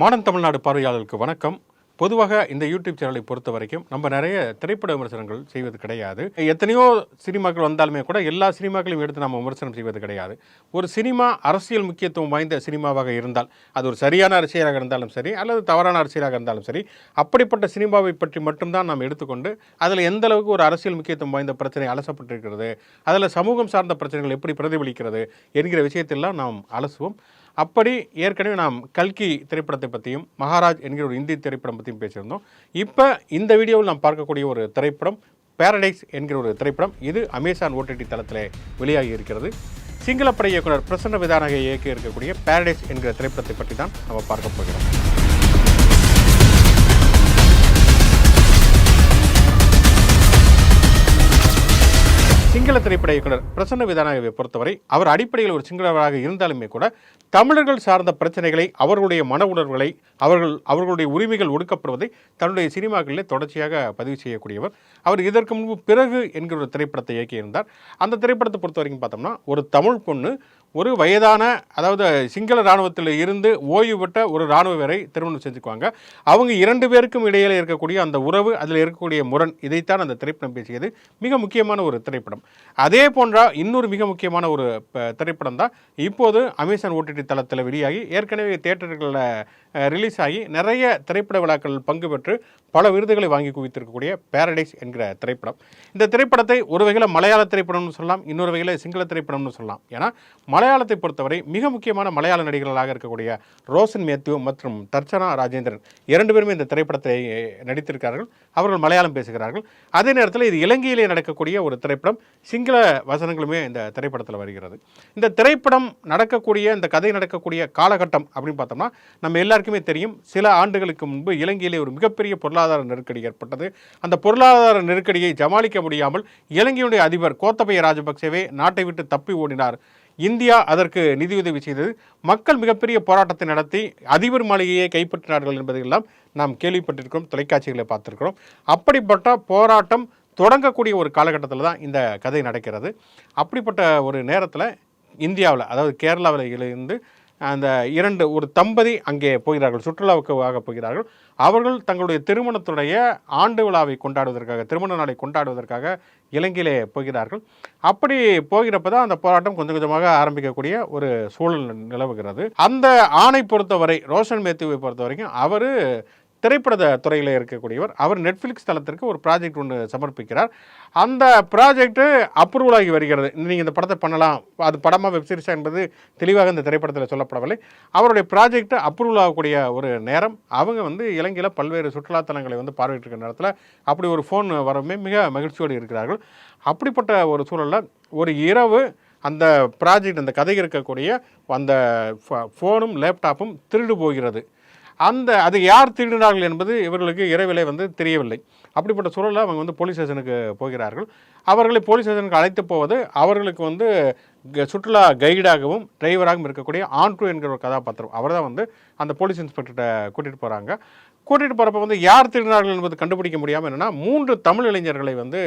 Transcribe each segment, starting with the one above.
Modern Tamil Nadu பார்வையாளர்களுக்கு வணக்கம். பொதுவாக இந்த யூடியூப் சேனலை பொறுத்த வரைக்கும் நம்ம நிறைய திரைப்பட விமர்சனங்கள் செய்வது கிடையாது. எத்தனையோ சினிமாக்கள் வந்தாலுமே கூட எல்லா சினிமாக்களையும் எடுத்து நம்ம விமர்சனம் செய்வது கிடையாது. ஒரு சினிமா அரசியல் முக்கியத்துவம் வாய்ந்த சினிமாவாக இருந்தால் அது ஒரு சரியான அரசியலாக இருந்தாலும் சரி அல்லது தவறான அரசியலாக இருந்தாலும் சரி அப்படிப்பட்ட சினிமாவை பற்றி மட்டும்தான் நாம் எடுத்துக்கொண்டு அதில் எந்த அளவுக்கு ஒரு அரசியல் முக்கியத்துவம் வாய்ந்த பிரச்சனை அலசப்பட்டிருக்கிறது அதில் சமூகம் சார்ந்த பிரச்சனைகள் எப்படி பிரதிபலிக்கிறது என்கிற விஷயத்தெல்லாம் நாம் அலசுவோம். அப்படி ஏற்கனவே நாம் கல்கி திரைப்படத்தை பற்றியும் மகாராஜ் என்கிற ஒரு இந்தி திரைப்படம் பற்றியும் பேசியிருந்தோம். இப்போ இந்த வீடியோவில் நாம் பார்க்கக்கூடிய ஒரு திரைப்படம் பேரடைஸ் என்கிற ஒரு திரைப்படம் இது அமேசான் ஓடிடி தளத்தில் வெளியாகி இருக்கிறது. சிங்களப்படை இயக்குனர் பிரசன்ன விதானகை இயக்கி இருக்கக்கூடிய பேரடைஸ் என்கிற திரைப்படத்தை பற்றி தான் நம்ம பார்க்க போகிறோம். சிங்கள திரைப்பட இயக்குனர் பிரசன்ன விதானாவை பொறுத்தவரை அவர் அடிப்படையில் ஒரு சிங்களவராக இருந்தாலுமே கூட தமிழர்கள் சார்ந்த பிரச்சனைகளை அவர்களுடைய மன உணர்வுகளை அவர்கள் அவர்களுடைய உரிமைகள் ஒடுக்கப்படுவதை தன்னுடைய சினிமாக்களிலே தொடர்ச்சியாக பதிவு செய்யக்கூடியவர். அவர் இதற்கு முன்பு பிறகு என்கிற ஒரு திரைப்படத்தை இயக்கியிருந்தார். அந்த திரைப்படத்தை பொறுத்த வரைக்கும் பார்த்தோம்னா ஒரு தமிழ் பொண்ணு ஒரு வயதான அதாவது சிங்கள இராணுவத்தில் இருந்து ஓய்வு பெற்ற ஒரு இராணுவ வீரரை திருமணம் செஞ்சுக்குவாங்க. அவங்க இரண்டு பேருக்கும் இடையில இருக்கக்கூடிய அந்த உறவு அதில் இருக்கக்கூடிய முரண் இதைத்தான் அந்த திரைப்படம் பேசியது. மிக முக்கியமான ஒரு திரைப்படம். அதே போன்ற இன்னொரு மிக முக்கியமான ஒரு ப- திரைப்படம் தான் இப்போது அமேசான் ஓடிடி தளத்தில் வெளியாகி ஏற்கனவே தேட்டர்களில் ரிலீஸ் ஆகி நிறைய திரைப்பட விழாக்கள் பங்கு பெற்று பல விருதுகளை வாங்கி குவித்திருக்கக்கூடிய பேரடைஸ் என்கிற திரைப்படம். இந்த திரைப்படத்தை ஒரு வகையில் மலையாள திரைப்படம்னு சொல்லலாம் இன்னொரு வகையில் சிங்கள திரைப்படம்னு சொல்லலாம். ஏன்னா மலையாளத்தை பொறுத்தவரை மிக முக்கியமான மலையாள நடிகர்களாக இருக்கக்கூடிய ரோஷன் மேத்யூ மற்றும் தர்ச்சனா ராஜேந்திரன் இரண்டு பேருமே இந்த திரைப்படத்தை நடித்திருக்கிறார்கள். அவர்கள் மலையாளம் பேசுகிறார்கள். அதே நேரத்தில் இது இலங்கையிலே நடக்கக்கூடிய ஒரு திரைப்படம். சிங்கள வசனங்களுமே இந்த திரைப்படத்தில் வருகிறது. இந்த திரைப்படம் நடக்கக்கூடிய இந்த கதை நடக்கக்கூடிய காலகட்டம் அப்படின்னு பார்த்தோம்னா நம்ம எல்லாருக்குமே தெரியும் சில ஆண்டுகளுக்கு முன்பு இலங்கையிலே ஒரு மிகப்பெரிய பொருளாதார நெருக்கடி ஏற்பட்டது. அந்த பொருளாதார நெருக்கடியை சமாளிக்க முடியாமல் இலங்கையுடைய அதிபர் கோத்தபய ராஜபக்சேவே நாட்டை விட்டு தப்பி ஓடினார். இந்தியா அதற்கு நிதியுதவி செய்தது. மக்கள் மிகப்பெரிய போராட்டத்தை நடத்தி அதிபர் மாளிகையை கைப்பற்றினார்கள் என்பதையெல்லாம் நாம் கேள்விப்பட்டிருக்கிறோம் தொலைக்காட்சிகளை பார்த்திருக்கிறோம். அப்படிப்பட்ட போராட்டம் தொடங்கக்கூடிய ஒரு காலகட்டத்தில் தான் இந்த கதை நடக்கிறது. அப்படிப்பட்ட ஒரு நேரத்தில் இந்தியாவில் அதாவது கேரளாவில் இருந்து அந்த இரண்டு ஒரு தம்பதி அங்கே போகிறார்கள் சுற்றுலாவுக்காக போகிறார்கள். அவர்கள் தங்களுடைய திருமணத்துடைய ஆண்டு விழாவை கொண்டாடுவதற்காக திருமண நாளை கொண்டாடுவதற்காக இலங்கையிலே போகிறார்கள். அப்படி போகிறப்ப தான் அந்த போராட்டம் கொஞ்சம் கொஞ்சமாக ஆரம்பிக்கக்கூடிய ஒரு சூழல் நிலவுகிறது. அந்த ஆணை பொறுத்தவரை ரோஷன் மேத்யூவை பொறுத்த வரைக்கும் அவர் திரைப்பட துறையில் இருக்கக்கூடியவர். அவர் நெட்ஃப்ளிக்ஸ் தளத்திற்கு ஒரு ப்ராஜெக்ட் ஒன்று சமர்ப்பிக்கிறார். அந்த ப்ராஜெக்ட்டு அப்ரூவல் ஆகி வருகிறது. நீங்கள் இந்த படத்தை பண்ணலாம். அது படமாக வெப்சீரிஸா என்பது தெளிவாக இந்த திரைப்படத்தில் சொல்லப்படவில்லை. அவருடைய ப்ராஜெக்ட் அப்ரூவல் ஆகக்கூடிய ஒரு நேரம் அவங்க வந்து இலங்கையில் பல்வேறு சுற்றுலாத்தலங்களை வந்து பார்வையிட்டிருக்கிற நேரத்தில் அப்படி ஒரு ஃபோன் வரவுமே மிக மகிழ்ச்சியோடு இருக்கிறார்கள். அப்படிப்பட்ட ஒரு சூழலில் ஒரு இரவு அந்த ப்ராஜெக்ட் அந்த கதை இருக்கக்கூடிய அந்த ஃபோனும் லேப்டாப்பும் திருடு போகிறது. அந்த அது யார் திருடினார்கள் என்பது இவர்களுக்கு இரவிலே வந்து தெரியவில்லை. அப்படிப்பட்ட சூழலில் அவங்க வந்து போலீஸ் ஸ்டேஷனுக்கு போகிறார்கள். அவர்களை போலீஸ் ஸ்டேஷனுக்கு அழைத்து போவது அவர்களுக்கு வந்து க- சுற்றுலா கைடாகவும் டிரைவராகவும் இருக்கக்கூடிய ஆண்ட்ரு என்கிற ஒரு கதாபாத்திரம். அவர் தான் வந்து அந்த போலீஸ் இன்ஸ்பெக்டர்கிட்ட கூட்டிகிட்டு போகிறாங்க கூட்டிகிட்டு போகிறப்ப வந்து யார் திருடினார்கள் என்பது கண்டுபிடிக்க முடியாமல் என்னென்னா மூன்று தமிழ் இளைஞர்களை வந்து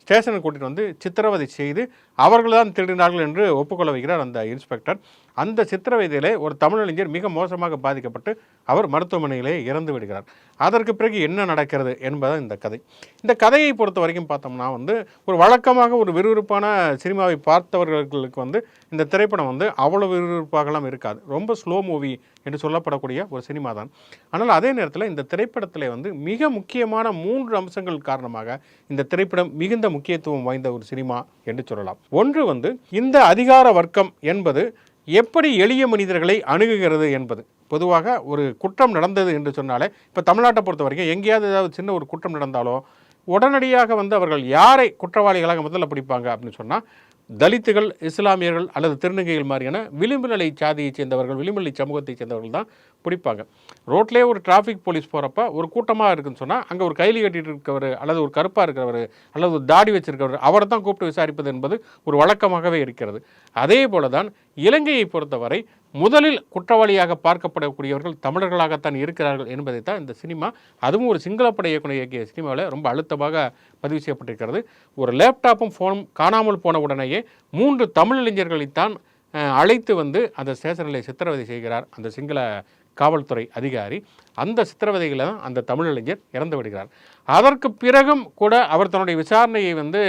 ஸ்டேஷனுக்கு கூட்டிகிட்டு வந்து சித்திரவதை செய்து அவர்கள் தான் திருடினார்கள் என்று ஒப்புக்கொள்ள வைக்கிறார் அந்த இன்ஸ்பெக்டர் அந்த சித்திரவதையிலே ஒரு தமிழறிஞர் மிக மோசமாக பாதிக்கப்பட்டு அவர் மருத்துவமனையிலே இறந்து விடுகிறார். அதற்கு பிறகு என்ன நடக்கிறது என்பது இந்த கதை. இந்த கதையை பொறுத்த வரைக்கும் பார்த்தோம்னா வந்து ஒரு வழக்கமாக ஒரு விறுவிறுப்பான சினிமாவை பார்த்தவர்களுக்கு வந்து இந்த திரைப்படம் வந்து அவ்வளவு விறுவிறுப்பாகலாம் இருக்காது. ரொம்ப ஸ்லோ மூவி என்று சொல்லப்படக்கூடிய ஒரு சினிமா தான். ஆனால் அதே நேரத்தில் இந்த திரைப்படத்தில் வந்து மிக முக்கியமான மூன்று அம்சங்கள் காரணமாக இந்த திரைப்படம் மிகுந்த முக்கியத்துவம் வாய்ந்த ஒரு சினிமா என்று சொல்லலாம். ஒன்று வந்து இந்த அதிகார வர்க்கம் என்பது எப்படி எளிய மனிதர்களை அணுகுகிறது என்பது? பொதுவாக ஒரு குற்றம் நடந்தது என்று சொன்னாலே இப்போ தமிழ்நாட்டை பொறுத்த வரைக்கும் எங்கேயாவது ஏதாவது சின்ன ஒரு குற்றம் நடந்தாலோ உடனடியாக வந்து அவர்கள் யாரை குற்றவாளிகளாக முதல்ல பிடிப்பாங்க அப்படின்னு சொன்னால் தலித்துகள் இஸ்லாமியர்கள் அல்லது திருநங்கைகள் மாதிரியான விளிம்பு நிலை சாதியைச் சேர்ந்தவர்கள் விளிம்பு நிலை சமூகத்தைச் சேர்ந்தவர்கள் தான் பிடிப்பாங்க. ரோட்லேயே ஒரு டிராஃபிக் போலீஸ் போகிறப்ப ஒரு கூட்டமாக இருக்குன்னு சொன்னால் அங்கே ஒரு கைலி கட்டிட்டு இருக்கவர் அல்லது ஒரு கருப்பாக இருக்கிறவர் அல்லது ஒரு தாடி வச்சிருக்கிறவர் அவரை தான் கூப்பிட்டு விசாரிப்பது என்பது ஒரு வழக்கமாகவே இருக்கிறது. அதே போல தான் இலங்கையை பொறுத்தவரை முதலில் குற்றவாளியாக பார்க்கப்படக்கூடியவர்கள் தமிழர்களாகத்தான் இருக்கிறார்கள் என்பதை தான் இந்த சினிமா அதுவும் ஒரு சிங்களப்படை இயக்குனர் இயக்கிய சினிமாவில் ரொம்ப அழுத்தமாக பதிவு செய்யப்பட்டிருக்கிறது. ஒரு லேப்டாப்பும் ஃபோனும் காணாமல் போன உடனேயே மூன்று தமிழ் இளைஞர்களைத்தான் அழைத்து வந்து அந்த ஸ்டேஷனில் சித்திரவதை செய்கிறார் அந்த சிங்கள காவல்துறை அதிகாரி அந்த சித்திரவதைகளில் தான் அந்த தமிழறிஞர் இறந்து விடுகிறார். அதற்கு பிறகும் கூட அவர் தன்னுடைய விசாரணையை வந்து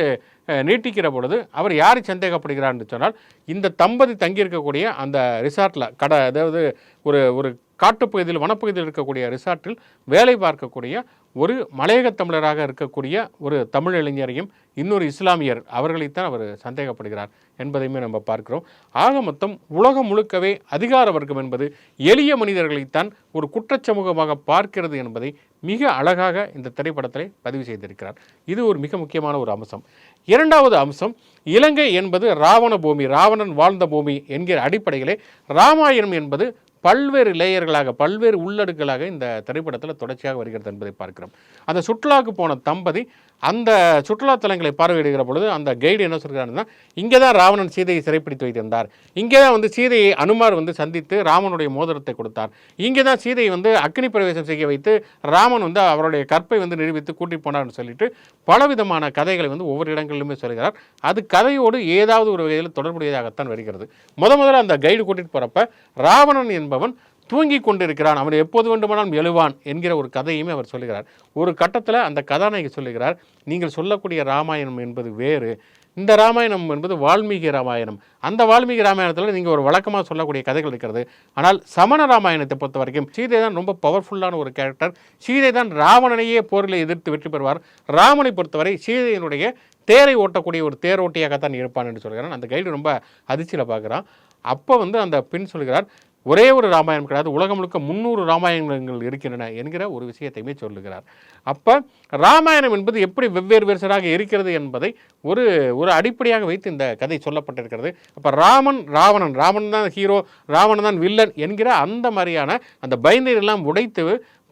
நீட்டிக்கிற பொழுது அவர் யாரை சந்தேகப்படுகிறார்னு சொன்னால் இந்த தம்பதி தங்கியிருக்கக்கூடிய அந்த ரிசார்ட்டில் கடை அதாவது ஒரு ஒரு காட்டுப்பகுதியில் வனப்பகுதியில் இருக்கக்கூடிய ரிசார்ட்டில் வேலை பார்க்கக்கூடிய ஒரு மலையக தமிழராக இருக்கக்கூடிய ஒரு தமிழ் இளைஞரையும் இன்னொரு இஸ்லாமியர் அவர்களைத்தான் அவர் சந்தேகப்படுகிறார் என்பதையுமே நம்ம பார்க்கிறோம். ஆக மொத்தம் உலகம் முழுக்கவே அதிகார வர்க்கம் என்பது எளிய மனிதர்களைத்தான் ஒரு குற்றச்சமூகமாக பார்க்கிறது என்பதை மிக அழகாக இந்த திரைப்படத்தில் பதிவு செய்திருக்கிறார். இது ஒரு மிக முக்கியமான ஒரு அம்சம். இரண்டாவது அம்சம் இலங்கை என்பது ராவண பூமி ராவணன் வாழ்ந்த பூமி என்கிற அடிப்படையிலே ராமாயணம் என்பது பல்வேறு லேயர்களாக பல்வேறு உள்ளடுக்களாக இந்த திரைப்படத்தில் தொடர்ச்சியாக வருகிறது என்பதை பார்க்கிறோம். அந்த சுற்றுலாவுக்கு போன தம்பதி அந்த சுற்றுலாத்தலங்களை பார்வையிடுகிற பொழுது அந்த கைடு என்ன சொல்கிறாருன்னா இங்கே தான் ராவணன் சீதையை சிறைப்பிடித்து வைத்திருந்தார். இங்கே தான் வந்து சீதையை அனுமார் வந்து சந்தித்து ராமனுடைய மோதிரத்தை கொடுத்தார். இங்கே தான் சீதையை வந்து அக்னி பிரவேசம் செய்ய வைத்து ராமன் வந்து அவருடைய கற்பை வந்து நிரூபித்து கூட்டி போனார்னு சொல்லிட்டு பலவிதமான கதைகளை வந்து ஒவ்வொரு இடங்களிலுமே சொல்கிறார். அது கதையோடு ஏதாவது ஒரு வகையில் தொடர்புடையதாகத்தான் வருகிறது. முத முதல்ல அந்த கைடு கூட்டிகிட்டு போகிறப்ப ராவணன் என்பவன் தூங்கி கொண்டிருக்கிறான். அவன் எப்போது வேண்டுமானாலும் எழுவான் என்கிற ஒரு கதையுமே அவர் சொல்லுகிறார். ஒரு கட்டத்தில் அந்த கதாநாயகி சொல்லுகிறார் நீங்கள் சொல்லக்கூடிய ராமாயணம் என்பது வேறு. இந்த ராமாயணம் என்பது வால்மீகி ராமாயணம். அந்த வால்மீகி ராமாயணத்தில் நீங்கள் ஒரு வழக்கமாக சொல்லக்கூடிய கதைகள் இருக்கிறது. ஆனால் சமண ராமாயணத்தை பொறுத்த வரைக்கும் சீதை தான் ரொம்ப பவர்ஃபுல்லான ஒரு கேரக்டர் சீதை தான் ராவணனையே போரில் எதிர்த்து வெற்றி பெறுவார். ராமனை பொறுத்தவரை சீதையினுடைய தேரை ஓட்டக்கூடிய ஒரு தேரோட்டியாகத்தான் இருப்பான் என்று சொல்கிறான். அந்த கைடு ரொம்ப அதிர்ச்சியில் பார்க்குறான். அப்போ வந்து அந்த பெண் சொல்கிறார் ஒரே ஒரு ராமாயணம் கிடையாது. உலகம் முழுக்க முந்நூறு ராமாயணங்கள் இருக்கின்றன என்கிற ஒரு விஷயத்தையுமே சொல்லுகிறார். அப்போ ராமாயணம் என்பது எப்படி வெவ்வேறு வெர்சனாக இருக்கிறது என்பதை ஒரு ஒரு அடிப்படையாக வைத்து இந்த கதை சொல்லப்பட்டிருக்கிறது. அப்போ ராமன் ராவணன் ராமன் தான் ஹீரோ ராவணன் தான் வில்லன் என்கிற அந்த மாதிரியான அந்த பைந்தரெல்லாம் உடைத்து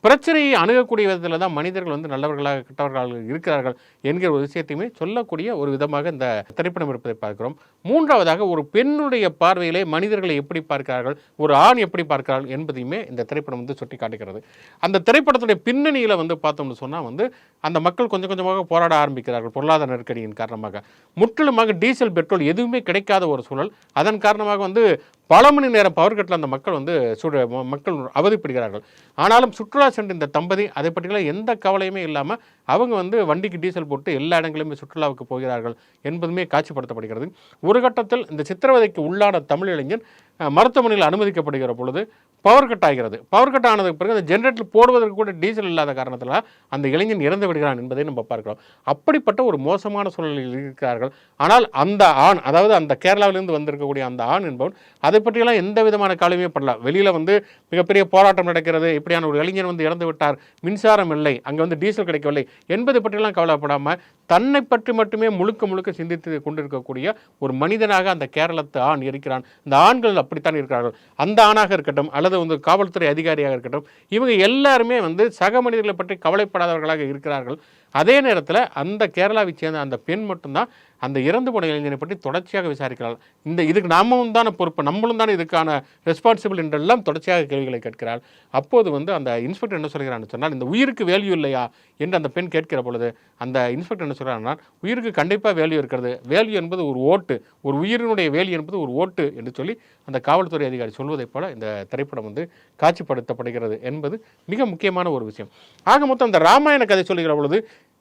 பிரச்சனையை அணுகக்கூடிய விதத்தில் தான் மனிதர்கள் வந்து நல்லவர்களாக கெட்டவர்களாக இருக்கிறார்கள் என்கிற ஒரு விஷயத்தையுமே சொல்லக்கூடிய ஒரு விதமாக இந்த திரைப்படம் இருப்பதை பார்க்கிறோம். மூன்றாவதாக ஒரு பெண்ணுடைய பார்வையிலே மனிதர்களை எப்படி பார்க்கிறார்கள் ஒரு ஆண் எப்படி பார்க்கிறார்கள் என்பதையுமே இந்த திரைப்படம் வந்து சுட்டி காட்டுகிறது அந்த திரைப்படத்துடைய பின்னணியில் வந்து பார்த்தோம்னு சொன்னால் வந்து அந்த மக்கள் கொஞ்சம் கொஞ்சமாக போராட ஆரம்பிக்கிறார்கள் பொருளாதார நெருக்கடியின் காரணமாக. முற்றிலுமாக டீசல் பெட்ரோல் எதுவுமே கிடைக்காத ஒரு சூழல். அதன் காரணமாக வந்து பல மணி நேரம் பவர் கட்டில் அந்த மக்கள் வந்து சுட மக்கள் அவதிப்படுகிறார்கள். ஆனாலும் சுற்றுலா சென்ற இந்த தம்பதி அதை பற்றியெல்லாம் எந்த கவலையுமே இல்லாமல் அவங்க வந்து வண்டிக்கு டீசல் போட்டு எல்லா இடங்களிலுமே சுற்றுலாவுக்கு போகிறார்கள் என்பதுமே காட்சிப்படுத்தப்படுகிறது. ஒரு கட்டத்தில் இந்த சித்திரவதைக்கு உள்ளான தமிழ் இளைஞன் மருத்துவமனையில் அனுமதிக்கப்படுகிற பொழுது பவர் கட் ஆகிறது. பவர் கட் ஆனதுக்கு பிறகு அந்த ஜென்ரேட்டர் போடுவதற்கு கூட டீசல் இல்லாத காரணத்தில் அந்த இளைஞன் இறந்து விடுகிறான் என்பதை நம்ம பார்க்கிறோம். அப்படிப்பட்ட ஒரு மோசமான சூழலில் இருக்கிறார்கள். ஆனால் அந்த ஆண் அதாவது அந்த கேரளாவிலிருந்து வந்திருக்கக்கூடிய அந்த ஆண் என்பவன் அதை பற்றியெல்லாம் எந்த விதமான காலமே படல. வெளியில் வந்து மிகப்பெரிய போராட்டம் நடக்கிறது. இப்படியான ஒரு இளைஞன் வந்து இறந்து விட்டார். மின்சாரம் இல்லை. அங்கே வந்து டீசல் கிடைக்கவில்லை. என்பதை பற்றியெல்லாம் கவலைப்படாமல் தன்னை பற்றி மட்டுமே முழுக்க முழுக்க சிந்தித்து கொண்டிருக்கக்கூடிய ஒரு மனிதனாக அந்த கேரளத்து ஆண் இருக்கிறான். இந்த ஆண்கள் அப்படித்தான் இருக்கிறார்கள். அந்த ஆணாக இருக்கட்டும் அல்லது வந்து காவல்துறை அதிகாரியாக இருக்கட்டும் இவங்க எல்லாருமே வந்து சக மனிதர்களை பற்றி கவலைப்படாதவர்களாக இருக்கிறார்கள். அதே நேரத்தில் அந்த கேரளாவை சேர்ந்த அந்த பெண் மட்டும்தான் அந்த இறந்து போன இளைஞனை பற்றி தொடர்ச்சியாக விசாரிக்கிறாள். இந்த இதுக்கு நாமும் தானே பொறுப்பு நம்மளும் தானே இதுக்கான ரெஸ்பான்சிபிள் என்றெல்லாம் தொடர்ச்சியாக கேள்விகளை கேட்கிறாள். அப்போது வந்து அந்த இன்ஸ்பெக்டர் என்ன சொல்கிறான்னு சொன்னால் இந்த உயிருக்கு வேல்யூ இல்லையா என்று அந்த பெண் கேட்கிற பொழுது அந்த இன்ஸ்பெக்டர் என்ன சொல்கிறாருன்னா உயிருக்கு கண்டிப்பாக வேல்யூ இருக்கிறது. வேல்யூ என்பது ஒரு ஓட்டு. ஒரு உயிரினுடைய வேல்யூ என்பது ஒரு ஓட்டு என்று சொல்லி அந்த காவல்துறை அதிகாரி சொல்வதைப் போல இந்த திரைப்படம் வந்து காட்சிப்படுத்தப்படுகிறது என்பது மிக முக்கியமான ஒரு விஷயம். ஆக மொத்தம் அந்த ராமாயண கதை சொல்லுகிற பொழுது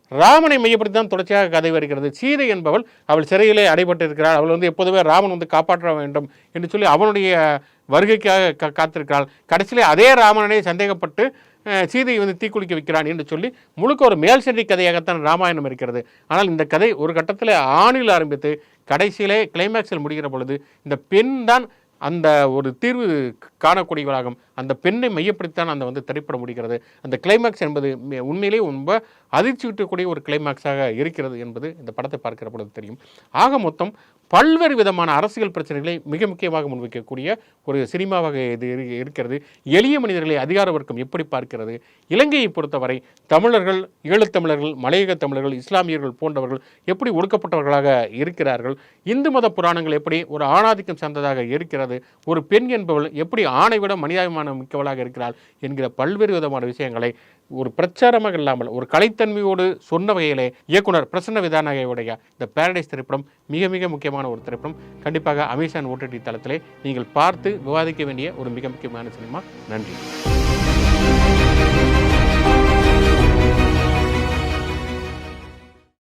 ராமனை மையப்படுத்தி தான் தொடர்ச்சியாக கதை வருகிறது. சீதை என்பவள் அவள் சிறையிலே அடைபட்டு இருக்கிறாள் அவள் வந்து எப்போதுமே ராமன் வந்து காப்பாற்ற வேண்டும் என்று சொல்லி அவனுடைய வருகைக்காக கா- காத்திருக்கிறாள். கடைசியிலே அதே ராமனனே சந்தேகப்பட்டு சீதையை வந்து தீக்குளிக்க வைக்கிறான் என்று சொல்லி முழுக்க ஒரு மேல் சென்றி கதையாகத்தான் ராமாயணம் இருக்கிறது. ஆனால் இந்த கதை ஒரு கட்டத்தில் ஆணில் ஆரம்பித்து கடைசியிலே கிளைமேக்ஸில் முடிகிற பொழுது இந்த பெண் தான் அந்த ஒரு தீர்வு காணக்கூடியவளாகும். அந்த பெண்ணை மையப்படுத்தித்தான் அந்த வந்து திரைப்படம் முடிகிறது. அந்த கிளைமேக்ஸ் என்பது உண்மையிலே உண்மையிலேயே ரொம்ப அதிர்ச்சி விட்டக்கூடிய ஒரு கிளைமேக்ஸாக இருக்கிறது என்பது இந்த படத்தை பார்க்கிற பொழுது தெரியும். ஆக மொத்தம் பல்வேறு விதமான அரசியல் பிரச்சனைகளை மிக முக்கியமாக முன்வைக்கக்கூடிய ஒரு சினிமாவாக இது இருக்கிறது. எளிய மனிதர்களை அதிகார வர்க்கம் எப்படி பார்க்கிறது? இலங்கையை பொறுத்தவரை தமிழர்கள் ஈழத்தமிழர்கள் மலையக தமிழர்கள் இஸ்லாமியர்கள் போன்றவர்கள் எப்படி ஒடுக்கப்பட்டவர்களாக இருக்கிறார்கள்? இந்து மத புராணங்கள் எப்படி ஒரு ஆணாதிக்கம் சார்ந்ததாக இருக்கிறது? ஒரு பெண் என்பவள் எப்படி ஆணை விட மனிதாபிமான ஞானம் மிக்கவளாக இருக்கிறாள் என்கிற பல்வேறு விதமான விஷயங்களை ஒரு பிரச்சாரமாக இல்லாமல் ஒரு கலைத்தன்மையோடு சொன்ன வகையிலே இயக்குனர் பிரசன்ன விதானகையுடைய இந்த பேரடைஸ் திரைப்படம் மிக மிக முக்கியமான ஒரு திரைப்படம். கண்டிப்பாக அமேசான் ஓடிடி தளத்திலே நீங்கள் பார்த்து விவாதிக்க வேண்டிய ஒரு மிக முக்கியமான சினிமா நன்றி.